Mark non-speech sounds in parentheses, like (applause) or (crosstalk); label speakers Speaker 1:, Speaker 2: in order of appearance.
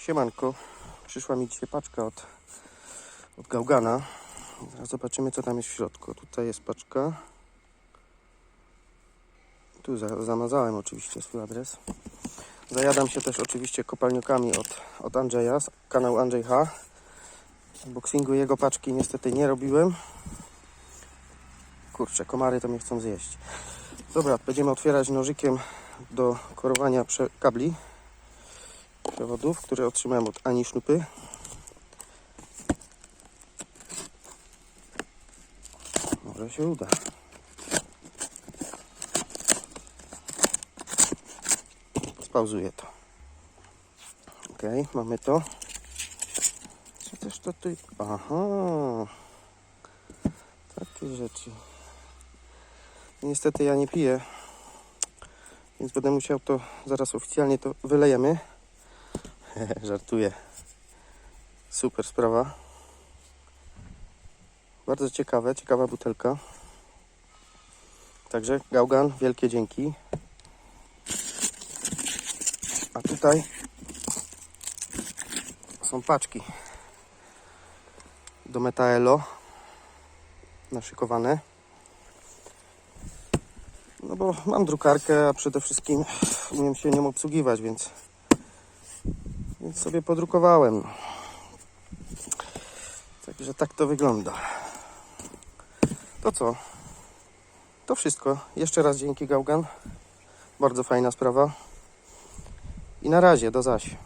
Speaker 1: Siemanko, przyszła mi dzisiaj paczka od, od Gałgana. Zaraz zobaczymy co tam jest w środku. Tutaj jest paczka. Tu za, zamazałem oczywiście swój adres. Zajadam się też oczywiście kopalniokami od, od Andrzeja, kanał Andrzej H. Unboxingu jego paczki niestety nie robiłem. Kurczę, komary to mnie chcą zjeść. Dobra, będziemy otwierać nożykiem do korowania kabli przewodów, które otrzymałem od Ani Sznupy. Może się uda. Spauzuję to. Ok, mamy to. Co też to tu... Aha. Takie rzeczy. Niestety ja nie piję, więc będę musiał to zaraz oficjalnie to wylejemy. (laughs) Żartuję. Super sprawa. Bardzo ciekawe, ciekawa butelka. Także Gaugan, wielkie dzięki. A tutaj są paczki do Metaelo naszykowane. No bo mam drukarkę, a przede wszystkim umiem się nią obsługiwać, więc więc sobie podrukowałem. Także tak to wygląda. To co? To wszystko. Jeszcze raz dzięki Gaugan. Bardzo fajna sprawa. I na razie, do zaś.